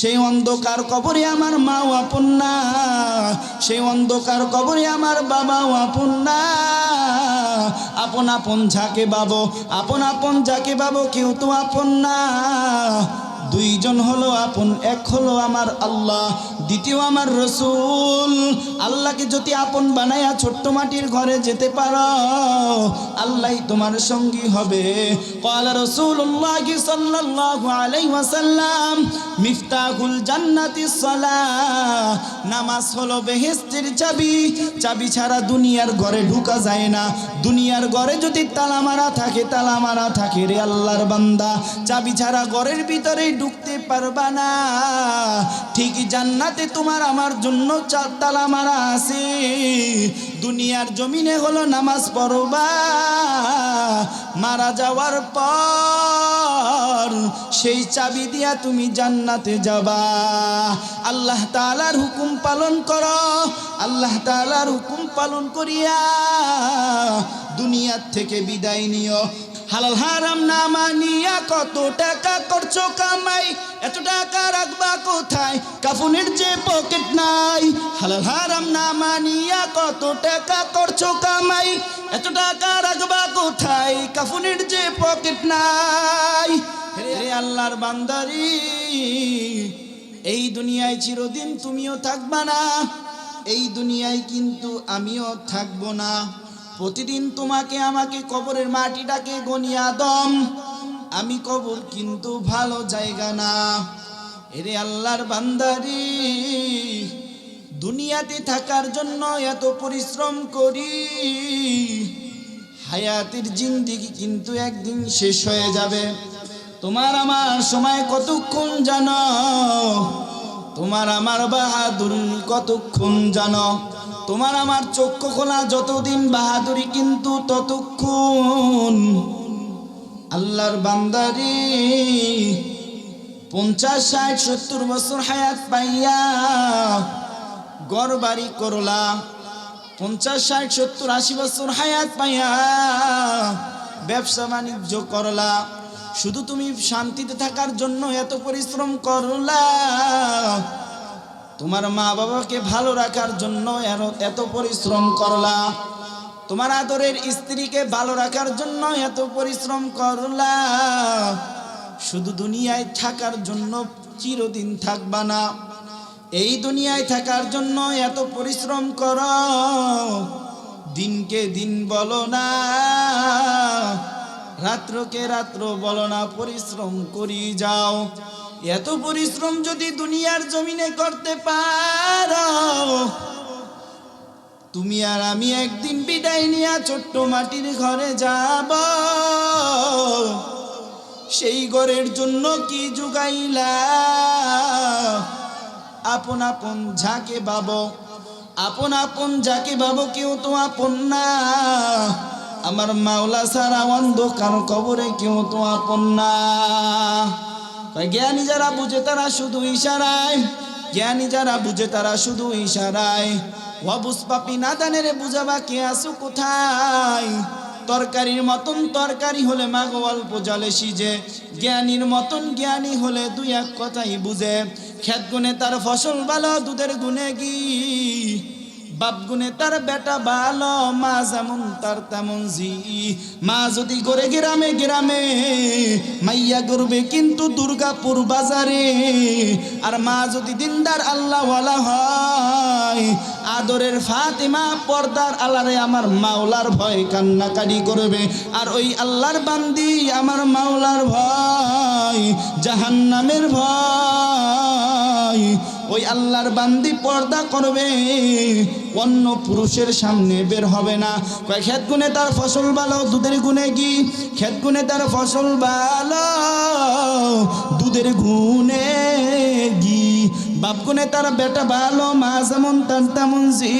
সেই অন্ধকার কবরে আমার মাও আপন না। সেই অন্ধকার কবরে আমার বাবাও আপন না। আপন আপন ঝাঁকে বাবো আপন আপন ঝাঁকে বাবো কেউ তো আপন না। দুইজন হলো আপন এক হলো আমার আল্লাহ দ্বিতীয় আমার রসুল আল্লাহকে যদি আপন বানায়া ছোট্ট মাটির ঘরে যেতে পারো আল্লাহ তোমার সঙ্গী হবে قال رسول الله صلى الله عليه وسلم মিফতাহুল জান্নাতি সালাহ নামাজ হলো বেহেশতের চাবি চাবি ছাড়া দুনিয়ার ঘরে ঢুকা যায় না দুনিয়ার ঘরে যদি তালা মারা থাকে তালা মারা থাকে রে আল্লাহর বান্দা চাবি ছাড়া ঘরের ভিতরে ঢুকতে পারবা না। ঠিক জান্নাতে তোমার আমার জন্য চা- তালা মারা আছে। দুনিয়ার জমিনে হলো নামাজ পড়বা। মারা যাওয়ার পর সেই চাবি দিয়া তুমি জান্নাতে যাবা। আল্লাহ তাআলার হুকুম পালন করো। আল্লাহ তাআলার হুকুম পালন করিয়া দুনিয়ার থেকে বিদায় নিও। হালাল হারাম না মানিয়া কত টাকা করছ কামাই? এত টাকা রাখবা কোথায়? কাফুনের যে পকেট নাই। হালাল হারাম না মানিয়া কত টাকা করছ কামাই? এত টাকা রাখবা কোথায়? কাফুনের যে পকেট নাই। হে আল্লাহর বান্দারি, এই দুনিয়ায় চিরদিন তুমিও থাকবা না। এই দুনিয়ায় কিন্তু আমিও থাকব না। প্রতিদিন তোমাকে আমাকে কবরের মাটিটাকে গনিয়া দম আমি কবর কিন্তু ভালো জায়গা না। এরে আল্লাহর বান্দারি, দুনিয়াতে থাকার জন্য এত পরিশ্রম করি, হায়াতের জিন্দিগি কিন্তু একদিন শেষ হয়ে যাবে। তোমার আমার সময় কতক্ষণ জানো? তোমার আমার বাহাদুর কতক্ষণ জানো? তোমার আমার চক্ষু খোলা যতদিন বাহাদুরি কিন্তু ততক্ষণ আল্লাহর বান্দারি পঞ্চাশ, ষাট, সত্তর বছর হায়াত পাইয়া গড় বাড়ি করলা। পঞ্চাশ, ষাট, সত্তর, আশি বছর হায়াত পাইয়া ব্যবসা বাণিজ্য করলা। শুধু তুমি শান্তিতে থাকার জন্য এত পরিশ্রম করলা। তোমার মা বাবাকে ভালো রাখার জন্য এত পরিশ্রম করলা। তোমার আদরের স্ত্রীকে ভালো রাখার জন্য এত পরিশ্রম করলা। শুধু দুনিয়ায় থাকার জন্য চিরদিন থাকবা না। এই দুনিয়ায় থাকার জন্য এত পরিশ্রম কর। দিনকে দিন বলো না। রাত্রকে রাত্র বলো না, পরিশ্রম করি যাও। এত পরিশ্রম যদি দুনিয়ার জমিনে করতে পারো, তুমি আর আমি একদিন বিদায় নিয়ে ছোট্ট মাটির ঘরে যাব। সেই ঘরের জন্য কি যুগাইলা আপন আপন যাকে বাবো, আপন আপন যাকে বাবো কেউ তো আপন না। আমার মাওলা সারা অন্ধকার কবরে কেউ তো আপন না। জ্ঞানী যারা বুঝে তারা শুধু ইশারায়। জ্ঞানী যারা বুঝে তারা শুধু ইশারায়। ওয়াবুস পাপি না দানের বুঝাবা কে আসু কোথায়? তরকারির মতন তরকারি হলে মাগো অল্প জলে সিজে। জ্ঞানীর মতন জ্ঞানী হলে দুই এক কথাই বুঝে। খেত গুনে তার ফসল ভালো, দুধের গুনে গি বাপ গুনে তার বেটা ভালো, মা যেমন তার তেমন জি। মা যদি করে গ্রামে গ্রামে মাইয়া করবে কিন্তু দুর্গাপুর বাজারে। আর মা যদি দিনদার আল্লাহওয়ালা হয়, আদরের ফাতেমা পর্দার আলারে আমার মাওলার ভয় কান্নাকাটি করবে। আর ওই আল্লাহর বান্দি আমার মাওলার ভয়, জাহান্নামের ভয়। ওই আল্লাহর বান্দি পর্দা করবে। অন্য পুরুষের সামনে বের হবে না। কয় খেত গুনে তার ফসল ভালো, দুধের গুনে কি? খেত গুনে তার ফসল ভালো, দুধের গুনে গি বাপ গুনে তার বেটা ভালো, মা যেমন তার তেমন জি।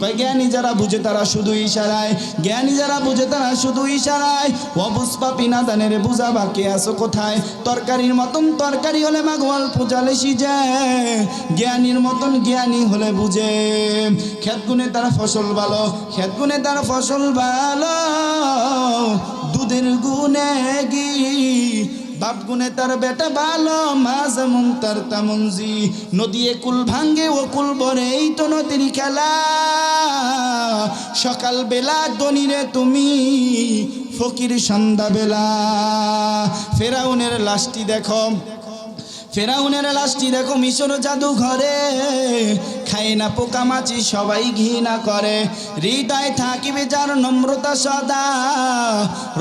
কয়, জ্ঞানী যারা বুঝে তারা শুধু ইশারায়। জ্ঞানী যারা বুঝে তারা শুধু ইশারায়। অবুস পাপি না দানের বুঝা বাকি আছো কোথায়? তরকারির মতন তরকারি হলে মা গোয়াল পূজালে সিজে জ্ঞানীর মতন জ্ঞানী হলে বুঝে। খেত গুনে তার ফসল ভালো খেত গুনে তার ফসল ভালো। দুধের গুনে গি বাপ গুনে তার বেটা ভালো মা যেমন তার তেমন জি নদী কুল ভাঙ্গে ও কুল বরে এই তো নদীর খেলা। সকাল বেলা দনিরে তুমি, ফকির সন্ধ্যা বেলা ফেরাউনের লাশটি দেখো, ফেরাউনের লাশটি দেখো, মিশর জাদু ঘরে খায় না পোকামাছি সবাই ঘৃণা করে। হৃদয় থাকিবে যার নম্রতা সদা।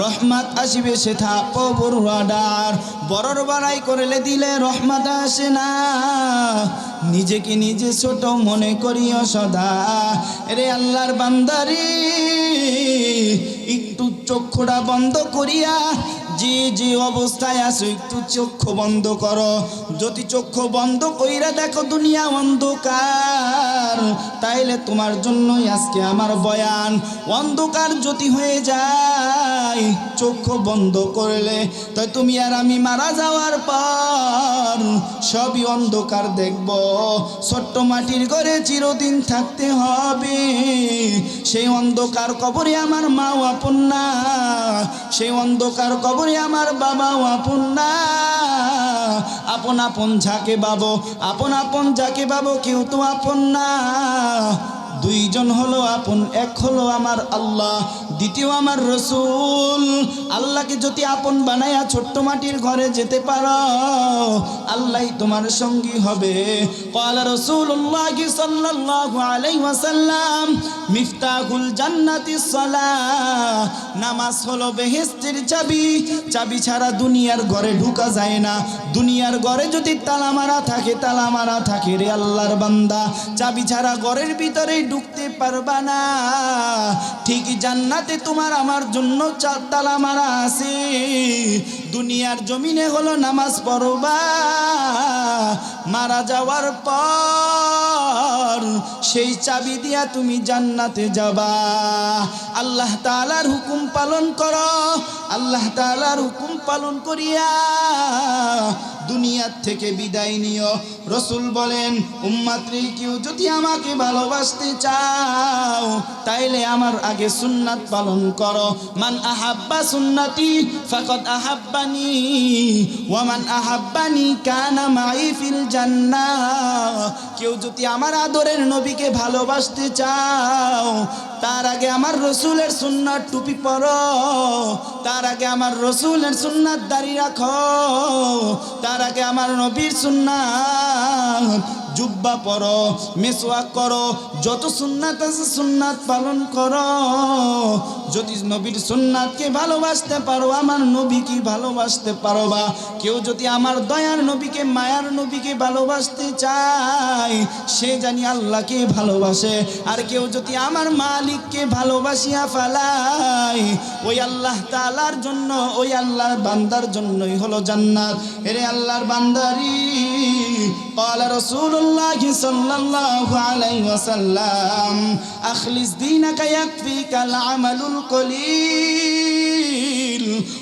রহমত আসিবে সে থাপর রাডার বড়র বাড়াই করলে দিলে রহমত আসে না। নিজেকে নিজে ছোট মনে করিও সদা। রে আল্লাহর বান্দারি, একটু চক্ষুটা বন্ধ করিয়া, যে যে অবস্থায় আছো একটু চক্ষু বন্ধ করো। যদি চক্ষু বন্ধ কইরা দেখো দুনিয়া অন্ধকার, তাইলে তোমার জন্যই আজকে আমার বয়ান। অন্ধকার যদি হয়ে যায় চক্ষু বন্ধ করলে, তাই তুমি আর আমি মারা যাওয়ার পর সবই অন্ধকার দেখব। ছোট্ট মাটির ঘরে চিরদিন থাকতে হবে। সেই অন্ধকার কবরে আমার মা আপন না। সেই অন্ধকার কবরে আমার বাবা আপন না। আপন আপন ঝাঁকে বাবো, আপন আপন ঝাঁকে বাবো, কেউ তো আপন না। দুইজন হলো আপন, এক হলো আমার আল্লাহ। দ্বিতীয় আমার রসুল, আল্লাহকে যদি আপন বানায়া ছোট্ট মাটির ঘরে যেতে পারো, আল্লাহ তোমার সঙ্গী হবে। কলা রসুল্লাহ সাল্লাহ আলাইসাল্লাম মিফতাহুল জান্নাতি সলা, নামাজ হলো বেহেস্তির চাবি। চাবি ছাড়া দুনিয়ার ঘরে ঢুকা যায় না। দুনিয়ার ঘরে যদি তালা মারা থাকে তালা মারা থাকে রে আল্লাহর বান্দা। চাবি ছাড়া ঘরের ভিতরে ঢুকতে পারবা না। ঠিকই জান্নাত তোমার আমার জন্য চারতলা তালা মারা আছে। দুনিয়ার জমিনে হলো নামাজ পড়বা। মারা যাওয়ার পর সেই চাবি দিয়া তুমি জান্নাতে যাবা। আল্লাহ তাআলার হুকুম পালন করো। আল্লাহ তাআলার হুকুম পালন করিয়া দুনিয়ার থেকে বিদায় নিও। রসুল বলেন উম্মাত্রী কেউ যদি আমাকে ভালোবাসতে চাও, তাইলে আমার আগে সুন্নাত পালন করো। মান আহাব্বা সুন্নাতি, ফাকাদ আহাব্বানি। ওয়া মান আহাব্বানি কানা মাই ফিল জান্নাহ কেউ যদি আমার আদরের নবীকে ভালোবাসতে চাও, তার আগে আমার রসুলের সুন্নার টুপি পরো, তার আগে আমার রসুলের সুন্নার দাড়ি রাখো, তার আগে আমার নবীর সুন্নাত জুব্বা পরো মেসোয়া করো, যত সুন্নাত আছে সুন্নাত পালন করো। যদি নবীর সুন্নাতকে ভালোবাসতে পারো, আমার নবীকে ভালোবাসতে পারো বা কেউ যদি আমার দয়ার নবীকে, মায়ার নবীকে ভালোবাসতে চায়, সে জানি আল্লাহকে ভালোবাসে। আর কেউ যদি আমার মালিককে ভালোবাসিয়া ফালাই ওই আল্লাহ তালার জন্য, ওই আল্লাহর বান্দার জন্যই হলো জান্নাত। এরে আল্লাহর বান্দারি পালা রসুল الله صلى الله عليه وسلم أخلص دينك يكفيك العمل القليل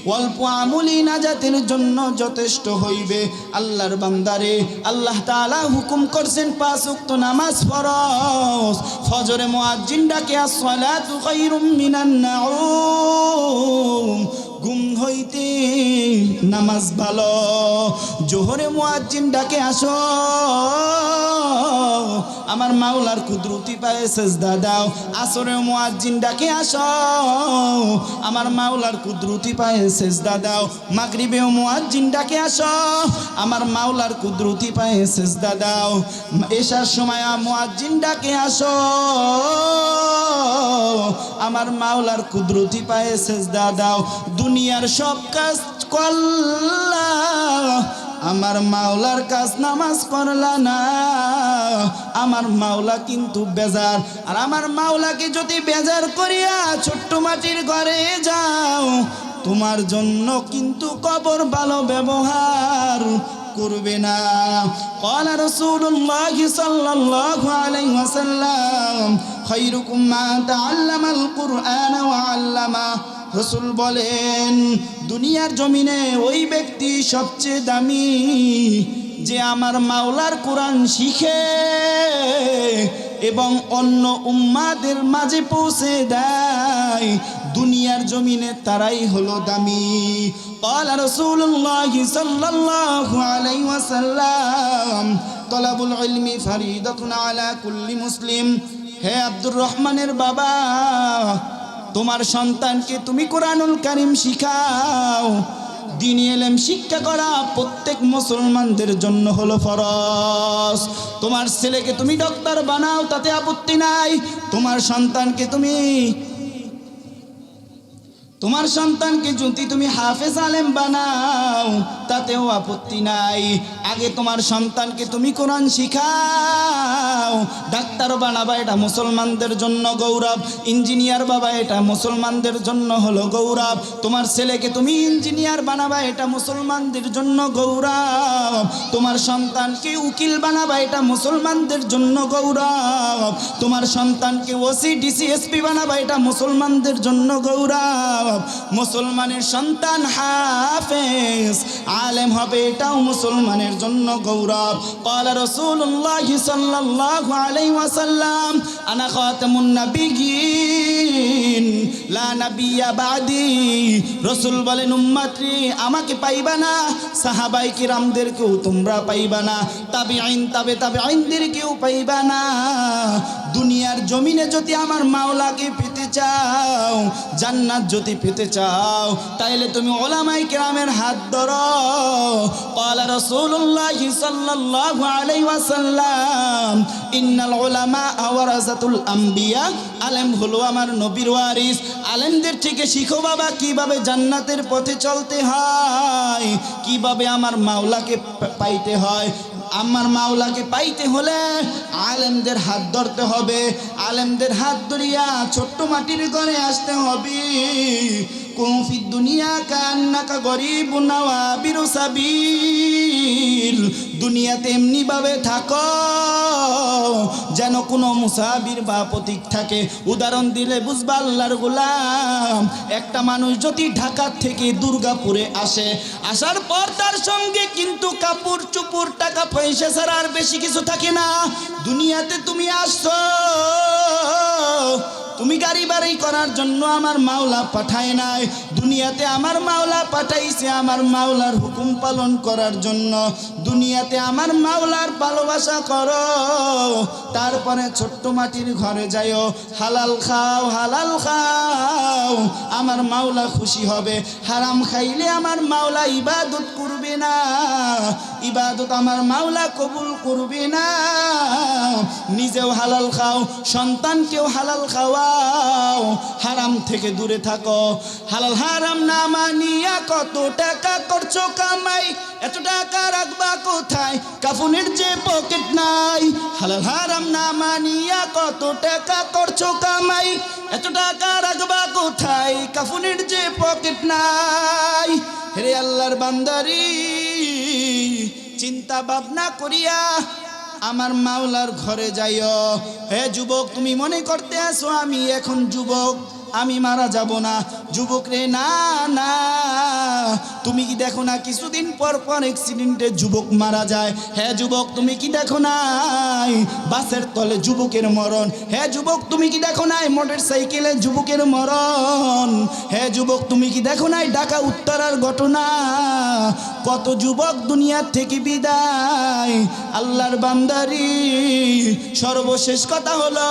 অল্প আমলি নাজাতের জন্য যথেষ্ট হইবে আল্লাহর বান্দারে আল্লাহ তাআলা হুকুম করছেন পাঁচ ওয়াক্ত নামাজ ফরজ ফজরে মুয়াজ্জিন ডাকে as-সালাতু খায়রুম মিনান নাউম ঘুম হইতে নামাজ ভালো। জোহরে মুয়াজ্জিন ডাকে, আসো। আমার মাওলার কুদরতি পায়ে সেজদা দাও। আসরে মুয়াজ্জিন ডাকে, আসো। আমার মাওলার কুদরতি পায়ে সেজদা দাও। মাগরিবে মুয়াজ্জিন ডাকে, আসো। আমার মাওলার কুদরতি পায়ে সেজদা দাও। এশার সময় মুয়াজ্জিন ডাকে, আসো। আমার মাওলার কুদরতি পায়ে সেজদা দাও। দুনিয়ার সব কাজ করলা আমার মাওলার কাজ নামাজ করলা না আমার মাওলা কিন্তু বেজার আর আমার মাওলাকে যদি বেজার করিয়া ছোট্ট মাটির ঘরে যাও তোমার জন্য কিন্তু কবর ভালো ব্যবহার করবে না قال رسول الله صلى الله عليه وسلم خيركم من تعلم القرآن وعلمه রসুল বলেন দুনিয়ার জমিনে ওই ব্যক্তি সবচেয়ে দামি যে আমার মাওলার কোরআন শিখে এবং অন্য উম্মাদের মাঝে পৌঁছে দেয় দুনিয়ার জমিনে তারাই হলো দামি قال رسول الله صلى الله عليه وسلم طلب العلم فريضة على كل مسلم হে আব্দুর রহমানের বাবা তোমার সন্তানকে তুমি কোরআনুল কারিম শিখাও। দিন এলেম শিক্ষা করা প্রত্যেক মুসলমানদের জন্য হলো ফরস তোমার ছেলেকে তুমি ডক্টর বানাও, তাতে আপত্তি নাই। তোমার সন্তানকে তুমি তোমার সন্তানকে যদি তুমি হাফেজ আলেম বানাও, তাতেও আপত্তি নাই। আগে তোমার সন্তানকে তুমি কোরআন শিখাও। ডাক্তার বানাবা, এটা মুসলমানদের জন্য গৌরব। ইঞ্জিনিয়ার বাবা, এটা মুসলমানদের জন্য হলো গৌরব। তোমার ছেলেকে তুমি ইঞ্জিনিয়ার বানাবা, এটা মুসলমানদের জন্য গৌরব। তোমার সন্তানকে উকিল বানাবা, এটা মুসলমানদের জন্য গৌরব। তোমার সন্তানকে ওসি, ডিসি, এসপি বানাবা, এটা মুসলমানদের জন্য গৌরব। মুসলমানের সন্তান হাফেজ, আলেম হবে এটাও মুসলমানের জন্য গৌরব। কল রসুল্লাহ সাল্লাহ আলাই ওয়াসাল্লাম, আনা খাতামুন নবী خاتم النبيين لا نبي بعدي রসুল বলেন উম্মাত্রি আমাকে পাইবা না সাহাবাই কিরামদেরকেও তোমরা পাইবা না তাবে আইন তাবে তাবে আইনদেরকেও পাইবা না দুনিয়ার জমিনে যদি আমার মাওলাকে পেতে চাও জান্নাত যদি পেতে চাও তাইলে তুমি ওলামাই কেরামের হাত ধরো قال رسول الله صلى الله عليه وسلم إن العلماء ورثة الأنبياء আলেম হলো আমার নবীর ওয়ারিস আলেমদের থেকে শিখো বাবা, কীভাবে জান্নাতের পথে চলতে হয়, কীভাবে আমার মাওলাকে পাইতে হয়। আমার মাওলাকে পাইতে হলে আলেমদের হাত ধরতে হবে, আলেমদের হাত ধরিয়া ছোট্ট মাটির ঘরে আসতে হবে। কুফি দুনিয়া কান্নাকা গরিব নওয়াবির সাবিল। দুনিয়াতে এমনি ভাবে থাকো, যেন কোনো মুসাবির বা প্রতীক থাকে। উদাহরণ দিলে বুঝবা আল্লাহর গোলাম, একটা মানুষ যদি ঢাকা থেকে দুর্গাপুরে আসে, আসার পর তার সঙ্গে কিন্তু কাপড় চুপুর টাকা পয়সা ছাড়া আর বেশি কিছু থাকে না। দুনিয়াতে তুমি আসছো তুমি গাড়ি বাড়ি করার জন্য আমার মাওলা পাঠায় নাই। দুনিয়াতে আমার মাওলা পাঠাইছে আমার মাওলার হুকুম পালন করার জন্য। দুনিয়াতে আমার মাওলার ভালোবাসা করো। তারপরে ছোট্ট মাটির ঘরে যাইও। হালাল খাও হালাল খাও। আমার মাওলা খুশি হবে। হারাম খাইলে আমার মাওলা ইবাদত করবে না। ইবাদত আমার মাওলা কবুল করবে না। নিজেও হালাল খাও, সন্তানকেও হালাল খাওয়াও হারাম থেকে দূরে থাকো। হালাল হারাম না মানিয়া কত টাকা করছ কামাই? এত টাকা রাখবা কোথায়? কাফুনের যে পকেট নাই। হালাল হারাম না মানিয়া কত টাকা করছ কামাই? এত টাকা রাখবা কোথায়? কাফুনের যে পকেট নাই। হে আল্লাহর বান্দারি, চিন্তা ভাবনা করিয়া আমার মাওলার ঘরে যাইও। হে যুবক তুমি মনে করতে আসো আমি এখন যুবক। আমি মারা যাব না। যুবক রে, না না। তুমি কি দেখো না কিছুদিন পর পর অ্যাক্সিডেন্টে যুবক মারা যায়? হ্যাঁ যুবক, তুমি কি দেখো নাই? বাসের তলে যুবকের মরণ। হ্যাঁ যুবক, তুমি কি দেখো নাই মোটর সাইকেলে যুবকের মরণ? হ্যাঁ যুবক, তুমি কি দেখো নাই ঢাকা উত্তরার ঘটনা? কত যুবক দুনিয়ার থেকে বিদায়। আল্লাহর বান্দারি সর্বশেষ কথা হলো,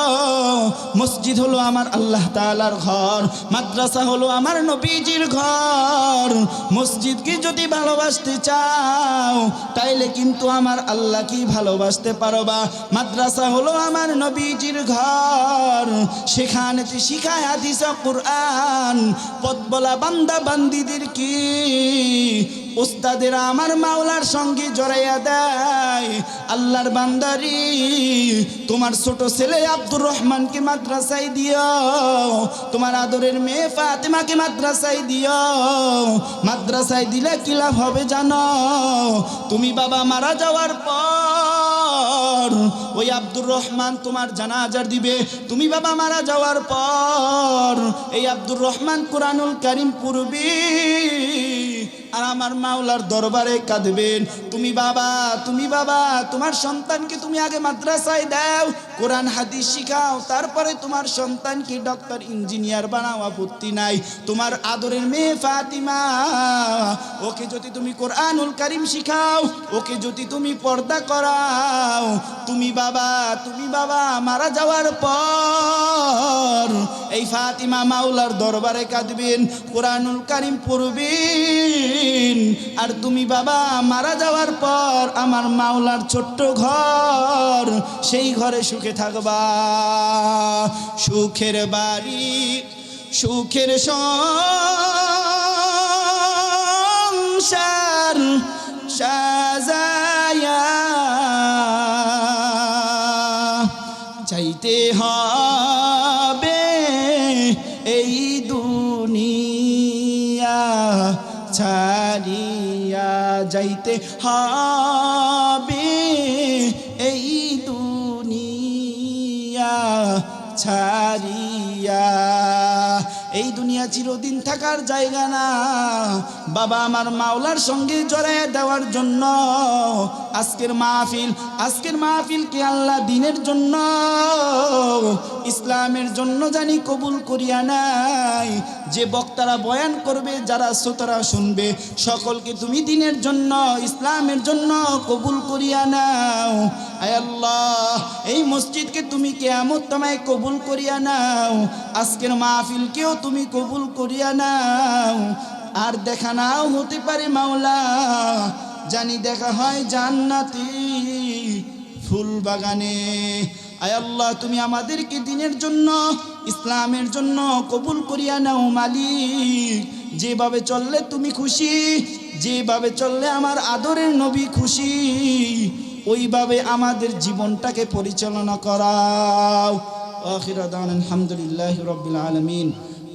মসজিদ হলো আমার আল্লাহ তাআলার ঘর। মাদ্রাসা হলো আমার নবীজির ঘর। মসজিদকে যদি ভালোবাসতে চাও, তাইলে কিন্তু আমার আল্লাহ কি ভালোবাসতে পারবা। মাদ্রাসা হলো আমার নবীজির ঘর। সেখানে তুই শিখায় আদিস কোরআন। পদ বলা বান্দা বান্দিদের কি? উস্তাদেরা আমার মাওলার সঙ্গে জড়াইয়া দেয়। আল্লাহর বান্দারি, তোমার ছোট ছেলে আব্দুর রহমানকে মাদ্রাসায় দিও। তোমার আদরের মেয়ে ফাতেমাকে মাদ্রাসায় দিও। মাদ্রাসায় দিলে কি লাভ হবে জানো? তুমি বাবা মারা যাওয়ার পর ওই আব্দুর রহমান তোমার জানাজার দিবে। তুমি বাবা মারা যাওয়ার পর এই আব্দুর রহমান কোরআনুল কারিম পূর্বী আর আমার মাওলার দরবারে কাঁদবেন। তুমি বাবা তুমি বাবা, তোমার সন্তানকে তুমি আগে মাদ্রাসায় দাও। কোরআন হাদিস শিখাও, তারপরে তোমার সন্তানকে ডক্টর ইঞ্জিনিয়ার বানাও আপত্তি নাই, তোমার আদরের মেয়ে ফাতিমা, ওকে যদি তুমি কোরআনুল কারিম শিখাও, ওকে যদি তুমি পর্দা করাও, তুমি বাবা তুমি বাবা মারা যাওয়ার পর, এই ফাতিমা মাওলার দরবারে কাঁদবেন, কোরআনুল কারিম পড়বেন, আর তুমি বাবা মারা যাওয়ার পর, আমার মাওলার ছোট্ট ঘর, সেই ঘরে সুখে থাকবা সুখের বাড়ি সুখের সংসার সাজায়া। চাইতে হবে এই দুনিয়া ছাড়িয়া যাইতে হবে দুনিয়া চিরদিন থাকার জায়গা না। বাবা আমার মাওলার সঙ্গে জড়াইয়া দেওয়ার জন্য আজকের মাহফিল, আজকের মাহফিলকে আল্লাহ দিনের জন্য? ইসলামের জন্য জানি কবুল করিয়া নাই। যে বক্তারা বয়ান করবে, যারা শ্রোতারা শুনবে, সকলকে তুমি দিনের জন্য, ইসলামের জন্য কবুল করিয়া নাও। আল্লাহ, এই মসজিদকে তুমি কেয়ামত তোমায় কবুল করিয়া নাও। আজকের মাহফিলকেও তুমি কবুল করিয়া নাও। আর দেখা নাও হতে পারে মাওলা, জানি দেখা হয় জান্নাতি ফুল বাগানে। আয় আল্লাহ, তুমি আমাদেরকে দিনের জন্য, ইসলামের জন্য কবুল করিয়া নাও মালিক। যেভাবে চললে তুমি খুশি, যেভাবে চললে আমার আদরের নবী খুশি, ওইভাবে আমাদের জীবনটাকে পরিচালনা করাও। আখির আলহামদুলিল্লাহ রবিল আলমিন।